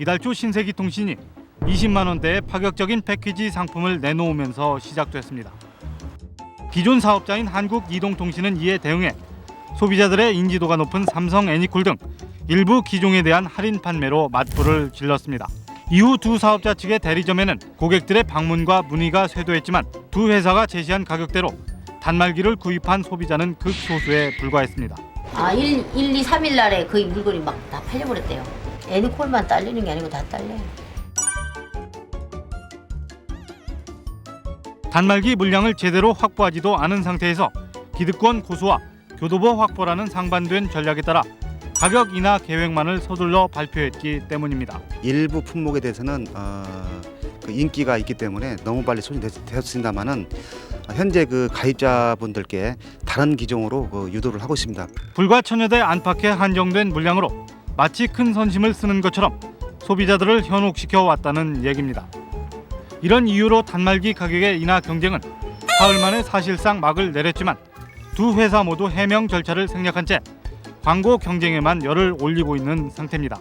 이달 초 신세기 통신이 20만 원대의 파격적인 패키지 상품을 내놓으면서 시작됐습니다. 기존 사업자인 한국이동통신은 이에 대응해 소비자들의 인지도가 높은 삼성 애니콜 등 일부 기종에 대한 할인 판매로 맞불을 질렀습니다. 이후 두 사업자 측의 대리점에는 고객들의 방문과 문의가 쇄도했지만 두 회사가 제시한 가격대로 단말기를 구입한 소비자는 극소수에 불과했습니다. 아, 1, 1, 2, 3일 날에 거의 물건이 막 다 팔려버렸대요. 애니콜만 딸리는 게 아니고 다 딸려요. 단말기 물량을 제대로 확보하지도 않은 상태에서 기득권 고수와 교도보 확보라는 상반된 전략에 따라 가격 인하 계획만을 서둘러 발표했기 때문입니다. 일부 품목에 대해서는 어, 그 인기가 있기 때문에 너무 빨리 소진되었습니다만은 현재 그 가입자분들께 다른 기종으로 그 유도를 하고 있습니다. 불과 천여 대 안팎에 한정된 물량으로 마치 큰 선심을 쓰는 것처럼 소비자들을 현혹시켜 왔다는 얘기입니다. 이런 이유로 단말기 가격의 인하 경쟁은 사흘 만에 사실상 막을 내렸지만 두 회사 모두 해명 절차를 생략한 채 광고 경쟁에만 열을 올리고 있는 상태입니다.